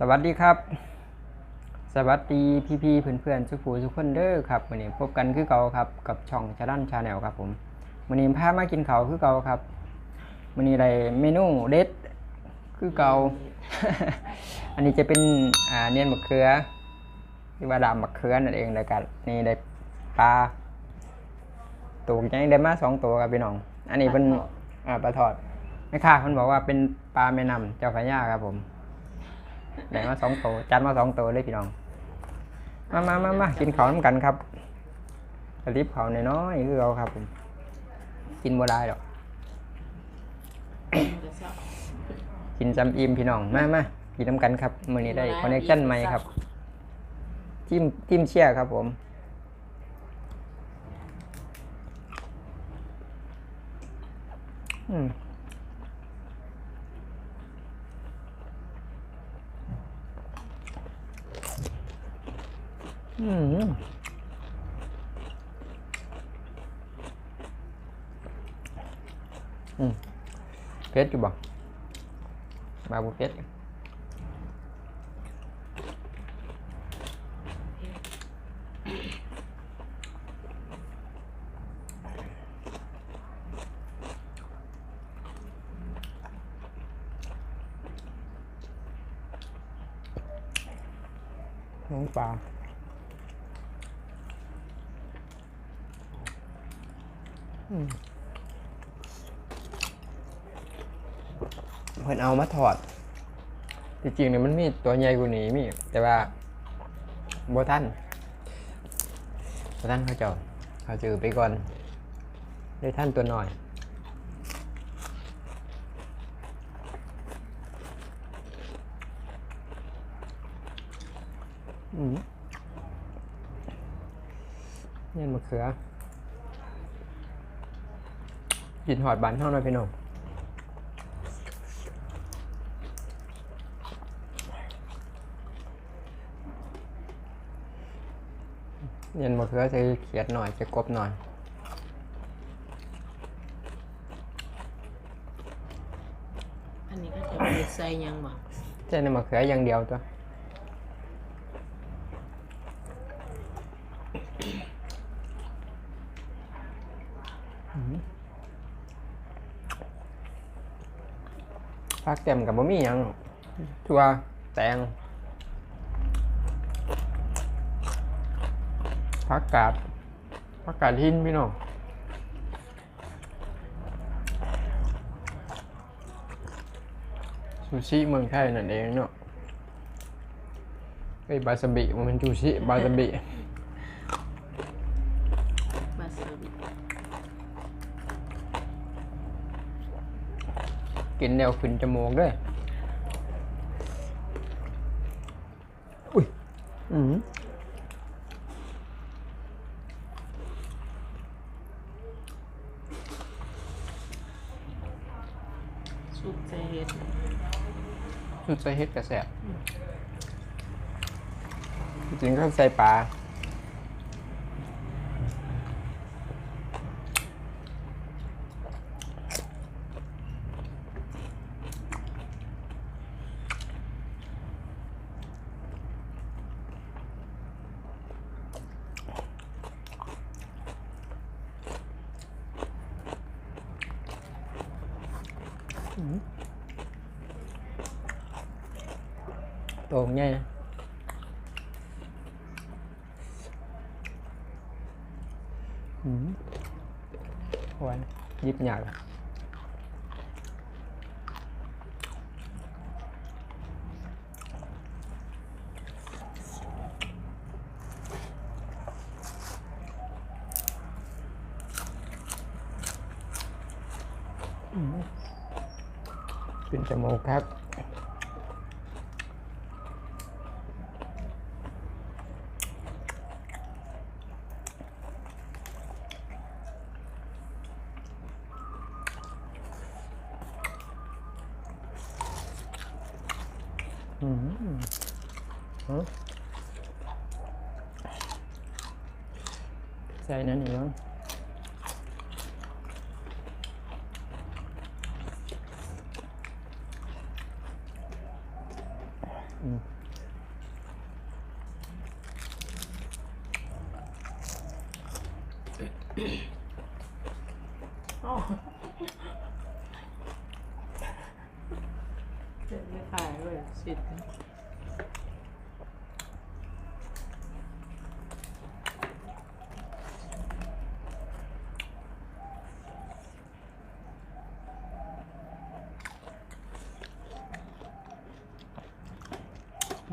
สวัสดีครับ สวัสดีพี่ๆเพื่อนๆสุขูสุขคนเด้อครับวันนี้พบกันคือเก่าครับกับช่องชาดันชาแนลครับผมวันนี้พามากินข้าวคือเก่าครับวันนี้ได้เมนูเด็ดคือเก่าอันนี้จะเป็นอ่าเนียนมะเขือที่ว่าดามมะเขือนั่นเองเลยกันนี่ได้ปลาตัวยังได้มาสองตัวครับพี่น้อง อันนี้เป็นอ่าปลาทอดแม่ค้าเพิ่นบอกว่าเป็นปลาแม่น้ำเจ้าพระยาครับผม ได้มาสองตัวจัดมาสองตัวเลยพี่น้อง มามามามากินข้าวน้ำกันครับกระลิบข้าวน้อยๆคือเราครับผมกินบ่ได้หรอกกินจำอิ่มพี่น้องมามากินน้ำกันครับมื้อนี้ได้คอนเนคชั่นใหม่ครับจิ้มจิ้มเชี่ยครับผมอืม อืมอืมเผ็ดอยู่บ่บาบุ เผ็ดน้องปลาเพิ่นเอามาถอด ที่จริงเนี่ยมันมีตัวใหญ่กว่านี้มี แต่ว่าโบท่านบ่ท่านเขาเจ้าเขาจือไปก่อนได้ท่านตัวหน่อยเนี่ยมะเขือ กินหอดบานเท่านั้นพี่น้องเย็นมะเขือจะเขียดหน่อยจะกบหน่อยอันนี้ก็จะไปใส่หยังบ่เจ้ในมะเขืออย่างเดียวตัว ผักเต็มกับบะหมี่ยังหรอกถั่วแตงผักกาดผักกาดหินพี่น้องซูชิเมืองไทยนั่นเองเนาะไอ้ยบาซาบิมันเป็นซูชิบาซาบิบาสบิ กินแนวขึ้นจมูกด้วย อุ้ย อืมสุกใจเฮ็ดสุดใส่เฮ็ดกระแสบจริงๆก็ใส่ปลา ตัวง่ายนะอืมหวานยิบหยาบอะอืม เป็นจมูกครับ อืมฮะใส่นั่นอีกแล้ว อ๋อเจ็บไม่ขายเลยสิทธิ์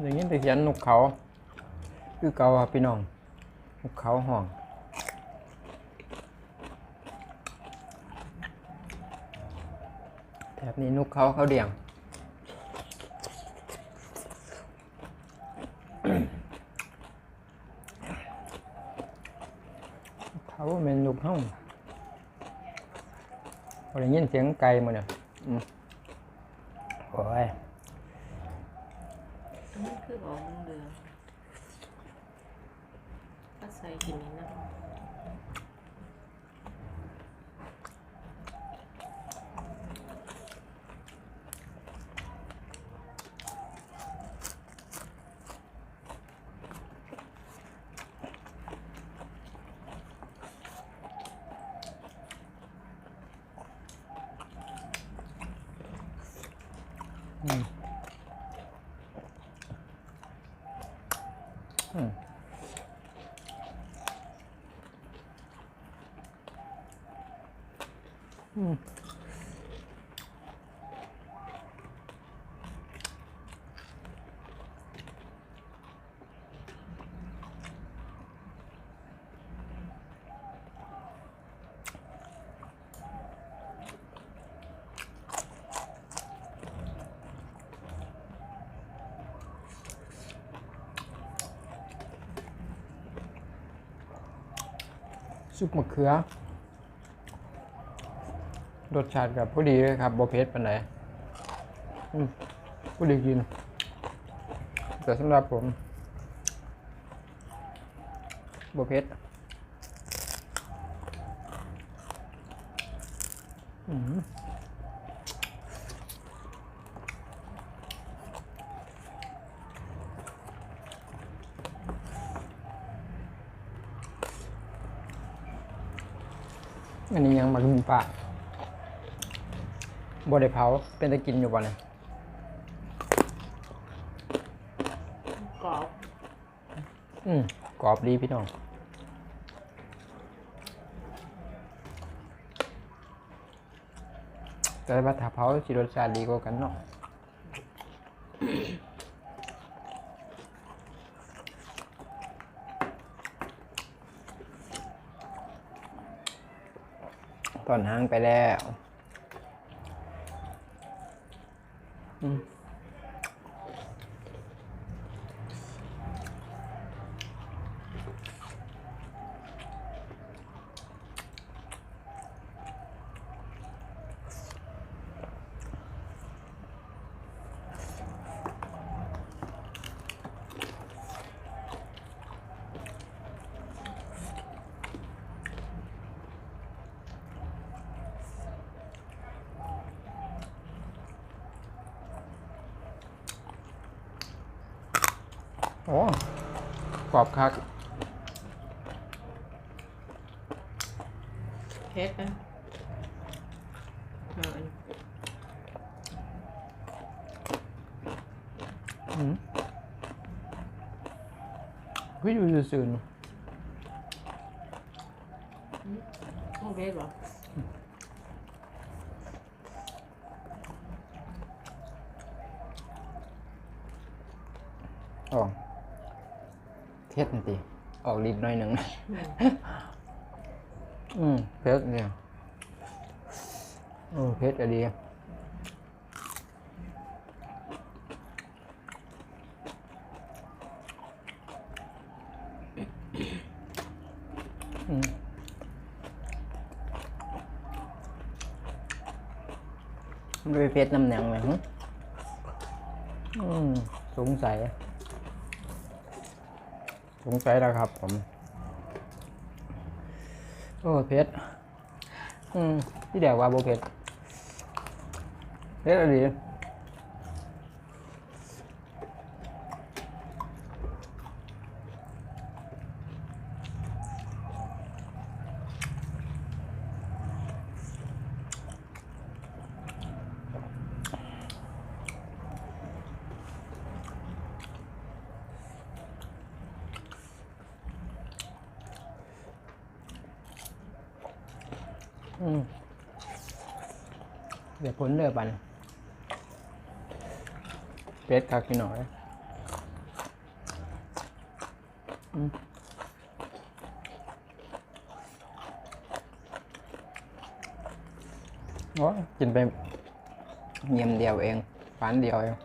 อย่างนี้แต่เขียนนกเขา คือเกาครับพี่น้องนกเขาห้องแถบ นี่นุกเขาเขาเดียง เขาเป็นนกห้องอะได้ยินเสียงไก่มาเนี่ยโอ้ย อันนี้คือออกเรืองก็ใส่กินนี้นะ อืมอืม ซุปมะเขือ รสชาติกับพอดีเลยครับบเผ็ดปานไหนอืมพอดีกิน แต่สำหรับผมบเผ็ดอืมอันนี้ยังมาลุมปาก บ่ได้เผาเป็นตะกินอยู่บ่เนี่ยกรอบอืมกรอบดีพี่น้องแต่ว่าถ้าเผาสิรสชาติดีกว่ากันเนาะตอนห้างไปแล้ว อื โอ้กรอบคักเผ็ดนะเอาอันอืมก็อยู่ซื่อๆเนอะโอ้เผ็ดเหรออ๋อ เทศนี่ติออกลิ้นหน่อยหนึ่งอืมเพชรเนี่ยอืมเพชรอะดีอืมมันไปเพชรน้ำหนังเลยฮะอืมสงสัย สงสัยแล้วครับผม โอ้เพชรอืมที่เดียวว่าโบเพชรเพชรอะไร เดี๋ยวพ้นเลือบันเป็ดคักพี่น้อยอืมโอ้ยกินไปเยี่ยมเดียวเองฟันเดียวเอง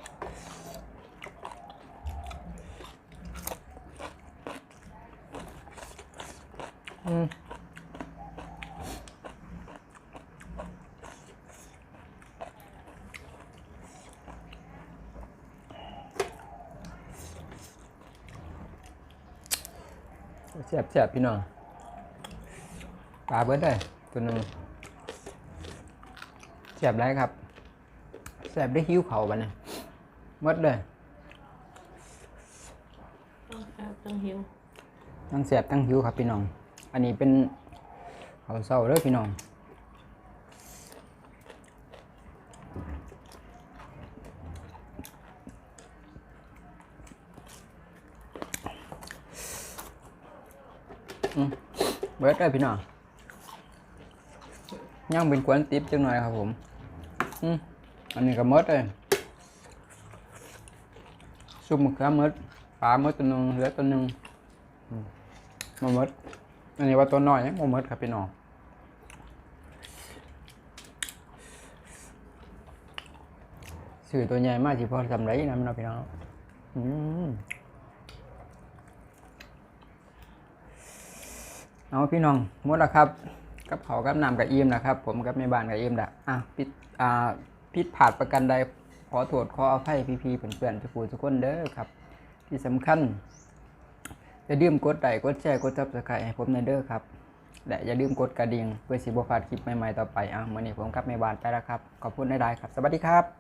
อืม แซ่บแซ่บพี่น้องปลาเบิดเลยตัวหนึ่งแซ่บไรครับแซ่บได้หิวเขาบันนะหมดเลยต้องเอาต้องหิวทั้งแซ่บทั้งหิวครับพี่น้อง อันนี้เป็นเขาวเศร้าเด้อพี่น้องอืม เบิดเลยพี่น้องย่างเป็นกวนติบจังหน่อยครับผมอืมอันนี้ก็หมดเลยซุปมะเขือหมดปลาหมดตัวหนึงเหลือตัวหนึงมมามดอันนี้ว่าตัวน้อยยังบ่หมดครับพี่น้องสื่อตัวใหญ่มากที่พอทำไรนะพี่น้องพี่น้องอืม เอาพี่น้องหมดแล้วครับกับเขากับนำกับอิ่มนะครับ ผมกับแม่บ้านกับอิ่มละอะพิดอ่าพิดผาดประกันใดขอโทษขออภัยพี่ๆเพื่อนๆทุกผู้ทุกคนเด้อครับ ที่สำคัญอย่าลืมกดไลค์กดแชร์กดซับสไครต์ให้ผมในเด้อครับและอย่าลืมกดกระดิ่งเพื่อสิบพลาดคลิปใหม่ๆต่อไปอะมื่อนี้ผมกับแม่บ้านไปแล้วครับขอบคุณได้ๆครับ สวัสดีครับ